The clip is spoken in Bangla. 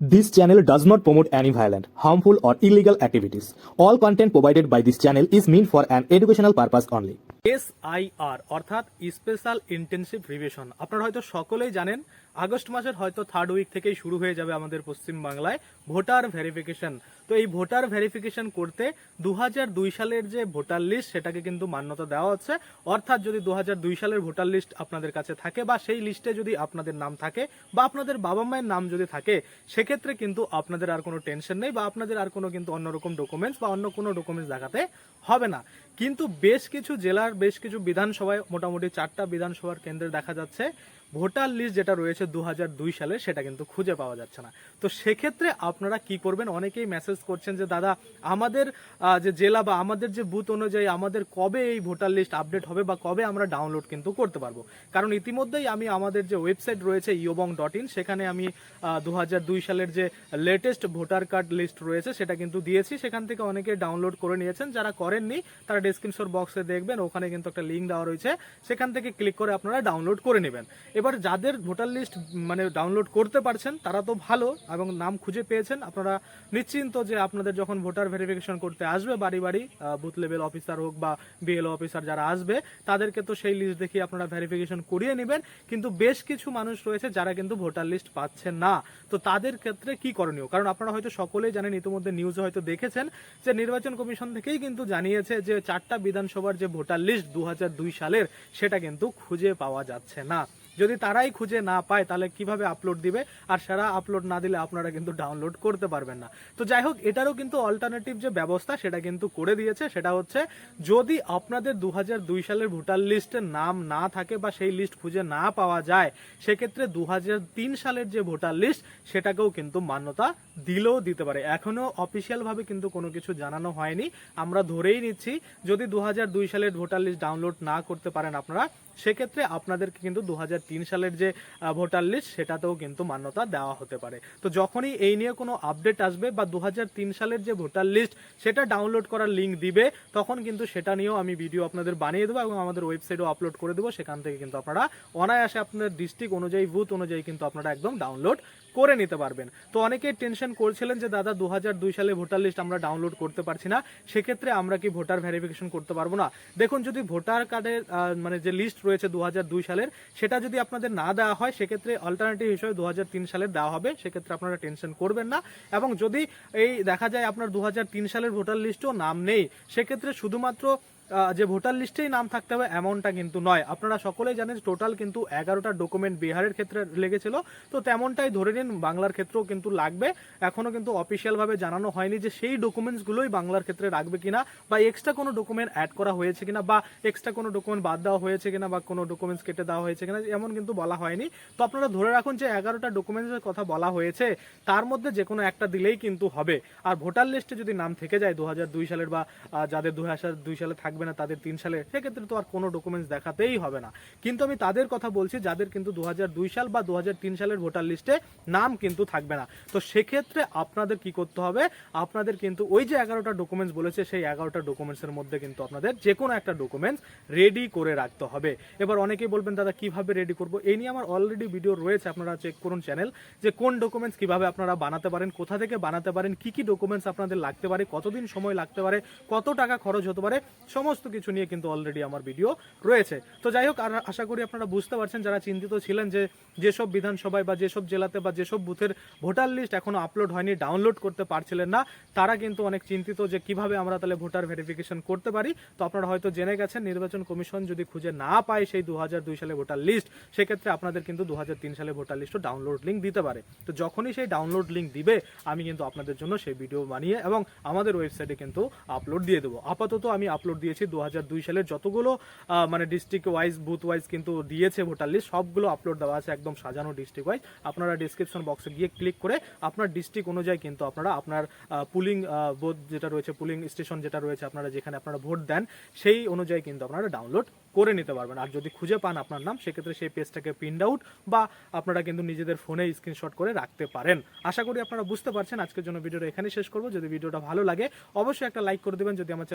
This channel does not promote any violent, harmful, or illegal activities. All content provided by this channel is meant for an educational purpose only. SIR I R অর্থাৎ স্পেশাল ইন্টেনসিভ রিভিশন আপনারা হয়তো সকলেই জানেন আগস্ট মাসের হয়তো থার্ড উইক থেকেই শুরু হয়ে যাবে আমাদের পশ্চিম বাংলায় ভোটার ভেরিফিকেশন তো এই ভোটার ভেরিফিকেশন করতে দু হাজার দুই সালের যে ভোটার লিস্ট সেটাকে কিন্তু মান্যতা দেওয়া হচ্ছে। অর্থাৎ যদি দু হাজার দুই সালের ভোটার লিস্ট আপনাদের কাছে থাকে বা সেই লিস্টে যদি আপনাদের নাম থাকে বা আপনাদের বাবা মায়ের নাম যদি থাকে, সেক্ষেত্রে কিন্তু আপনাদের আর কোনো টেনশন নেই বা আপনাদের আর কোনো কিন্তু অন্যরকম ডকুমেন্টস বা অন্য কোনো ডকুমেন্টস দেখাতে হবে না। কিন্তু বেশ কিছু জেলার, বেশ কিছু বিধানসভায় মোটামুটি চারটা বিধানসভার কেন্দ্রে দেখা যাচ্ছে ভোটার লিস্ট যেটা রয়েছে দু দুই সালে, সেটা কিন্তু খুঁজে পাওয়া যাচ্ছে না। তো সেক্ষেত্রে আপনারা কি করবেন? অনেকেই মেসেজ করছেন যে, দাদা, আমাদের যে জেলা বা আমাদের যে বুথ অনুযায়ী আমাদের কবে এই ভোটার লিস্ট আপডেট হবে বা কবে আমরা ডাউনলোড কিন্তু করতে পারব? কারণ ইতিমধ্যেই আমি আমাদের যে ওয়েবসাইট রয়েছে ইয়োবং ডট ইন সেখানে আমি দু হাজার দুই সালের যে লেটেস্ট ভোটার কার্ড লিস্ট রয়েছে, সেটা কিন্তু দিয়েছি। সেখান থেকে অনেকে ডাউনলোড করে নিয়েছেন। যারা করেননি, তারা ডেসক্রিপশন বক্সে দেখবেন। ওখানে কিন্তু একটা লিঙ্ক দেওয়া রয়েছে। সেখান থেকে ক্লিক করে আপনারা ডাউনলোড করে নেবেন। এবার যাদের ভোটার লিস্ট মানে ডাউনলোড করতে পারছেন, তারা তো ভালো এবং নাম খুঁজে পেয়েছেন। আপনারা নিশ্চিন্ত যে আপনাদের যখন ভোটার ভেরিফিকেশন করতে আসবে, বাড়ি বাড়ি বুথ লেভেল অফিসার হোক বা বিএলও অফিসার যারা আসবে, তাদেরকে তো সেই লিস্ট দেখিয়ে আপনারা ভেরিফিকেশন করিয়ে নেবেন। কিন্তু বেশ কিছু মানুষ রয়েছে যারা কিন্তু ভোটার লিস্ট পাচ্ছেন না। তো তাদের ক্ষেত্রে কি করণীয়? কারণ আপনারা হয়তো সকলেই জানেন, ইতিমধ্যে নিউজে হয়তো দেখেছেন যে নির্বাচন কমিশন থেকেই কিন্তু জানিয়েছে যে চারটা বিধানসভার যে ভোটার লিস্ট দু হাজার দুই সালের, সেটা কিন্তু খুঁজে পাওয়া যাচ্ছে না। যদি তারাই খুঁজে না পায়, তাহলে কীভাবে আপলোড দিবে? আর সারা আপলোড না দিলে আপনারা কিন্তু ডাউনলোড করতে পারবেন না। তো যাই হোক, এটারও কিন্তু অল্টারনেটিভ যে ব্যবস্থা, সেটা কিন্তু করে দিয়েছে। সেটা হচ্ছে, যদি আপনাদের দু হাজার দুই সালের ভোটার লিস্টে নাম না থাকে বা সেই লিস্ট খুঁজে না পাওয়া যায়, সেক্ষেত্রে দু হাজার তিন সালের যে ভোটার লিস্ট সেটাকেও কিন্তু মান্যতা দিলেও দিতে পারে। এখনও অফিসিয়াল ভাবে কিন্তু কোনো কিছু জানানো হয়নি। আমরা ধরেই নিচ্ছি, যদি দু হাজার দুই সালের ভোটার লিস্ট ডাউনলোড না করতে পারেন আপনারা সেক্ষেত্রে আপনাদেরকে কিন্তু দু হাজার তিন সালের যে ভোটার লিস্ট সেটাতেও কিন্তু মান্যতা দেওয়া হতে পারে। তো যখনই এই নিয়ে কোনো আপডেট আসবে বা দু হাজার তিন সালের যে ভোটার লিস্ট সেটা ডাউনলোড করার লিঙ্ক দিবে, তখন কিন্তু সেটা নিয়েও আমি ভিডিও আপনাদের বানিয়ে দেবো এবং আমাদের ওয়েবসাইটও আপলোড করে দেবো। সেখান থেকে কিন্তু আপনারা অনায়াসে আপনাদের ডিস্ট্রিক্ট অনুযায়ী বুথ অনুযায়ী কিন্তু আপনারা একদম ডাউনলোড করে নিতে পারবেন। তো অনেকেই টেনশন করছিলেন যে, দাদা দু হাজার দুই সালে ভোটার লিস্ট আমরা ডাউনলোড করতে পারছি না। সেক্ষেত্রে আমরা কি ভোটার ভেরিফিকেশন করতে পারব না? দেখুন, যদি ভোটার কার্ডের মানে যে লিস্ট রয়েছে দু হাজার দুই সালের, সেটা যদি আপনাদের না দেওয়া হয়, সেক্ষেত্রে অল্টারনেটিভ হিসেবে দু হাজার তিন সালের দেওয়া হবে। সেক্ষেত্রে আপনারা টেনশন করবেন না। এবং যদি এই দেখা যায় আপনার দু হাজার তিন সালের ভোটার লিস্টও নাম নেই, সেক্ষেত্রে শুধুমাত্র যে ভোটার লিস্টেই নাম থাকতে হবে, এমনটা কিন্তু নয়। আপনারা সকলেই জানেন টোটাল কিন্তু এগারোটা ডকুমেন্ট বিহারের ক্ষেত্রে লেগেছিল। তো তেমনটাই ধরে নিন, বাংলার ক্ষেত্রেও কিন্তু লাগবে। এখনও কিন্তু অফিসিয়াল ভাবে জানানো হয়নি যে সেই ডকুমেন্টসগুলোই বাংলার ক্ষেত্রে রাখবে কিনা, বা এক্সট্রা কোনো ডকুমেন্ট অ্যাড করা হয়েছে কিনা, বা এক্সট্রা কোনো ডকুমেন্ট বাদ দেওয়া হয়েছে কিনা, বা কোনো ডকুমেন্টস কেটে দেওয়া হয়েছে কিনা, এমন কিন্তু বলা হয়নি। তো আপনারা ধরে রাখুন যে এগারোটা ডকুমেন্টসের কথা বলা হয়েছে, তার মধ্যে যে কোনো একটা দিলেই কিন্তু হবে। আর ভোটার লিস্টে যদি নাম থেকে যায় দু হাজার দুই সালের বা যাদের দু হাজার দুই সালে থাকবে না তাদের তিন সালে, সেক্ষেত্রে তো আর কোনো ডকুমেন্টস দেখাতেই হবে না। কিন্তু আমি তাদের কথা বলছি, যাদের কিন্তু দু সাল বা দু সালের ভোটার লিস্টে নাম কিন্তু থাকবে না। তো সেক্ষেত্রে আপনাদের কি করতে হবে, আপনাদের কিন্তু ওই যে এগারোটা ডকুমেন্টস বলেছে, সেই এগারোটা ডকুমেন্টসের মধ্যে কিন্তু আপনাদের যে কোনো একটা ডকুমেন্টস রেডি করে রাখতে হবে। এবার অনেকেই বলবেন, দাদা, কীভাবে রেডি করব? এই নিয়ে আমার অলরেডি ভিডিও রয়েছে, আপনারা চেক করুন চ্যানেল যে কোন ডকুমেন্টস কীভাবে আপনারা বানাতে পারেন, কোথা থেকে বানাতে পারেন, কি কি ডকুমেন্টস আপনাদের লাগতে পারে, কতদিন সময় লাগতে পারে, কত টাকা খরচ হতে পারে সমস্ত কিছু নিয়ে কিন্তু অলরেডি আমার ভিডিও রয়েছে। তো যাই হোক, আর আশা করি আপনারা বুঝতে পারছেন, যারা চিন্তিত ছিলেন যে যেসব বিধানসভায় বা যেসব জেলাতে বা যেসব বুথের ভোটার লিস্ট এখনও আপলোড হয়নি ডাউনলোড করতে পারছিলেন না, তারা কিন্তু অনেক চিন্তিত যে কীভাবে আমরা তাহলে ভোটার ভেরিফিকেশন করতে পারি। তো আপনারা হয়তো জেনে গেছেন, নির্বাচন কমিশন যদি খুঁজে না পায় সেই দু সালে ভোটার লিস্ট সেক্ষেত্রে আপনাদের কিন্তু দু সালে ভোটার লিস্টও ডাউনলোড লিঙ্ক দিতে পারে। তো যখনই সেই ডাউনলোড লিঙ্ক দিবে, আমি কিন্তু আপনাদের জন্য সেই ভিডিও বানিয়ে এবং আমাদের ওয়েবসাইটে কিন্তু আপলোড দিয়ে দেবো। আপাতত আমি আপলোড দিয়েছি দু সালের যতগুলো মানে ডিস্ট্রিক্ট ওয়াইজ বুথ ওয়াইজ কিন্তু দিয়েছে ভোটার লিস্ট সবগুলো আপলোড দেওয়া আছে একদম সাজানো ডিস্ট্রিক্ট ওয়াইজ আপনারা ডিসক্রিপশন বক্সে গিয়ে ক্লিক করে আপনার ডিস্ট্রিক্ট অনুযায়ী কিন্তু আপনারা আপনার পুলিং বোধ যেটা রয়েছে পুলিং স্টেশন যেটা রয়েছে, আপনারা যেখানে আপনারা ভোট দেন, সেই অনুযায়ী কিন্তু আপনারা ডাউনলোড করে নিতে পারবেন। আর যদি খুঁজে পান আপনার নাম, সেক্ষেত্রে সেই পেজটাকে প্রিন্ট আউট বা আপনারা কিন্তু নিজেদের ফোনে স্ক্রিনশট করে রাখতে পারেন। আশা করি আপনারা বুঝতে পারছেন। আজকের জন্য ভিডিওটা এখানে শেষ করব। যদি ভিডিওটা ভালো লাগে, অবশ্যই একটা লাইক করে দেবেন। যদি আমার